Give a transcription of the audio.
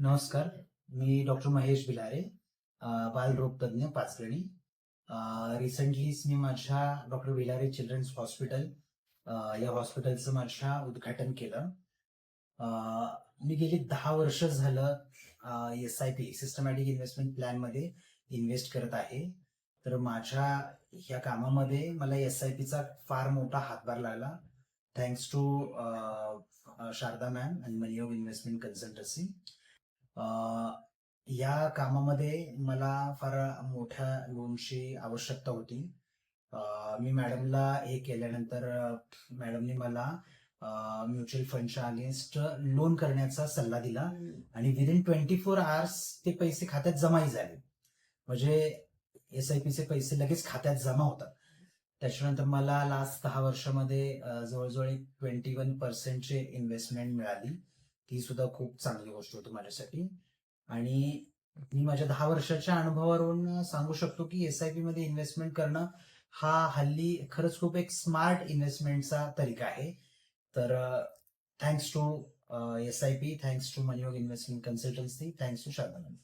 नमस्कार मी डॉक्टर महेश बिलारे बालरोग तज्ज्ञ पाचगणी रिसेंटलीच मी माझ्या डॉक्टर बिलारे चिल्ड्रन्स हॉस्पिटल या हॉस्पिटलचं माझ्या उद्घाटन केलं. मी गेली दहा वर्ष झालं S I P systematic investment प्लॅनमध्ये इन्व्हेस्ट करत आहे. तर माझ्या ह्या कामामध्ये मला एस आय पीचा फार मोठा हातभार लागला. थँक्स टू शारदा मॅम आणि मनियोग इन्व्हेस्टमेंट कन्सल्टन्सी या कामामध्ये मला फार मोठ्या लोनची आवश्यकता होती. मी मॅडमला हे केल्यानंतर मॅडमने मला म्युच्युअल फंडच्या अगेन्स्ट लोन करण्याचा सल्ला दिला आणि विदिन ट्वेंटी फोर आवर्स ते पैसे खात्यात जमाही झाले. म्हणजे एस आय पीचे पैसे लगेच खात्यात जमा होतात. त्याच्यानंतर मला लास्ट दहा वर्षामध्ये जवळजवळ एक ट्वेंटी वन पर्सेंटचे इन्व्हेस्टमेंट मिळाली. ती सुद्धा खूप चांगली गोष्ट होती माझ्यासाठी. आणि मी माझ्या दहा वर्षाच्या अनुभवावरून सांगू शकतो की एस आय पी मध्ये इन्व्हेस्टमेंट करणं हा हल्ली खरंच खूप एक स्मार्ट इन्व्हेस्टमेंटचा तरीका आहे. तर thanks to S I P thanks to money investment consultancy thanks to Sharadanand